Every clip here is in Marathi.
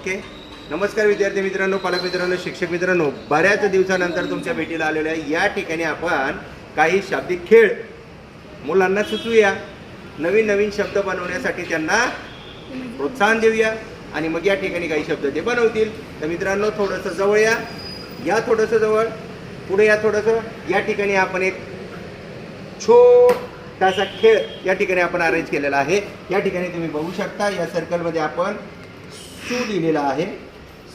ओके. नमस्कार विद्यार्थी मित्रांनो पालक मित्रांनो शिक्षक मित्रांनो. बऱ्याच दिवसानंतर तुमच्या भेटीला आलेल्या या ठिकाणी आपण काही शाब्दिक खेळ मुलांना सुचवूया. नवीन नवीन शब्द बनवण्यासाठी त्यांना प्रोत्साहन देऊया आणि मग या ठिकाणी काही शब्द ते बनवतील. तर मित्रांनो थोडंसं जवळ या. या थोडंसं जवळ पुढे या थोडंसं. या ठिकाणी आपण एक छोटासा खेळ या ठिकाणी आपण अरेंज केलेला आहे. या ठिकाणी तुम्ही बघू शकता. या सर्कलमध्ये आपण सू लिहिलेला आहे.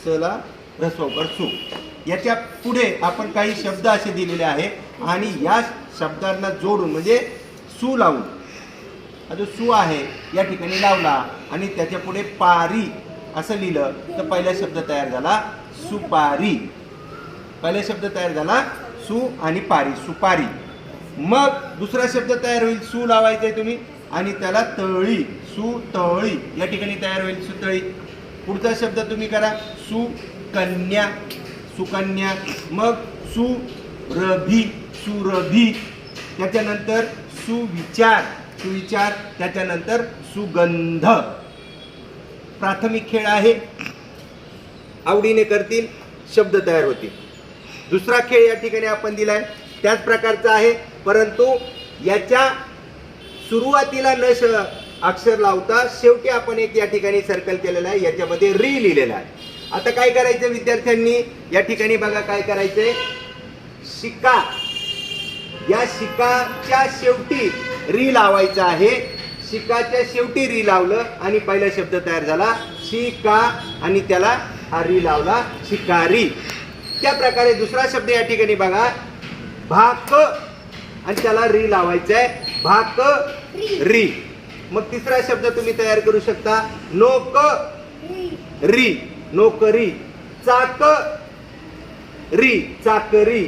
सला रसोबर सू. याच्यापुढे आपण काही शब्द असे दिलेले आहे आणि या शब्दांना जोडून म्हणजे सू लावून. हा जो सू आहे या ठिकाणी लावला आणि त्याच्या पुढे पारी असं लिहिलं तर पहिला शब्द तयार झाला सुपारी. पहिला शब्द तयार झाला सू आणि पारी सुपारी. मग दुसरा शब्द तयार होईल सू लावायचा आहे तुम्ही आणि त्याला तळी सु तळी. या ठिकाणी तयार होईल सुतळी पुढचा शब्द तुम्ही करा सुकन्या. सुकन्या. मग सुरभी. सुरभी. त्याच्यानंतर सुविचार. सुविचार त्याच्यानंतर सुगंध. प्राथमिक खेळ आहे. आवडीने करतील शब्द तयार होतील. दुसरा खेळ या ठिकाणी आपण दिलाय. त्याच प्रकारचा आहे. परंतु याच्या सुरुवातीला न श अक्षर लावता शेवटी आपण एक या ठिकाणी सर्कल केलेला आहे. याच्यामध्ये री लिहिलेला आहे. आता काय करायचं विद्यार्थ्यांनी? या ठिकाणी बघा काय करायचंय? शिका. या शिकाच्या शेवटी री लावायचं आहे. शिकाच्या शेवटी री लावलं आणि पहिला शब्द तयार झाला शिका आणि त्याला हा री लावला शिकारी. त्या प्रकारे दुसरा शब्द या ठिकाणी बघा. भाक. आणि त्याला री लावायचा आहे भाक री. मग तिसरा शब्द तुम्ही तयार करू शकता. नोक री. नोकरी चाक री. चाकरी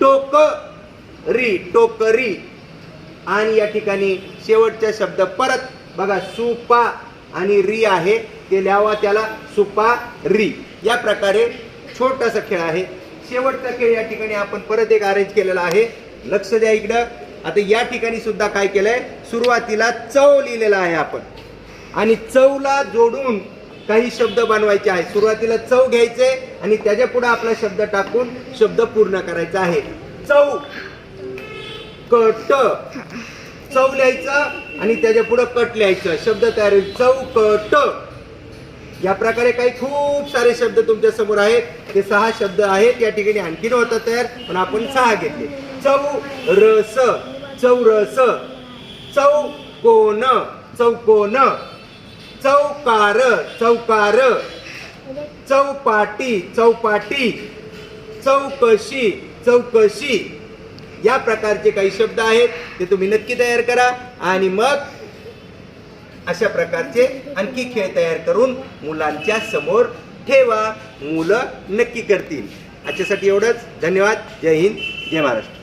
टोक री. टोकरी आणि या ठिकाणी शेवटचा शब्द परत. बघा सुपा आणि री आहे. ते लिहावा त्याला सुपा री. या प्रकारे छोटासा खेळ आहे. शेवटचा खेळ या ठिकाणी आपण परत एक अरेंज केलेला आहे. लक्ष द्या इकडं. आता या ठिकाणी सुद्धा काय केलंय? सुरुवातीला चव लिहिलेला आहे आपण. आणि चवला जोडून काही शब्द बनवायचे आहे सुरुवातीला चव घ्यायचे आणि त्याच्या पुढे आपला शब्द टाकून शब्द पूर्ण करायचा आहे. चव. कट. चव लिहायचं आणि त्याच्या पुढे कट लिहायचं. शब्द तयार होईल. चौकट या प्रकारे काही खूप सारे शब्द तुमच्यासमोर आहेत. ते सहा शब्द आहेत. या ठिकाणी आणखीन होता तयार पण आपण सहा घेतले. चव रस. चौरस चौकोन चौकोन. चौकार चौकार. चौपाटी चौपाटी. चौकशी चौकशी. या प्रकारचे काही शब्द आहेत ते तुम्ही नक्की तयार करा. आणि मग अशा प्रकारचे आणखी खेळ तयार करून मुलांच्या समोर ठेवा. मुलं नक्की करतील. याच्यासाठी एवढंच. धन्यवाद. जय हिंद. जय महाराष्ट्र.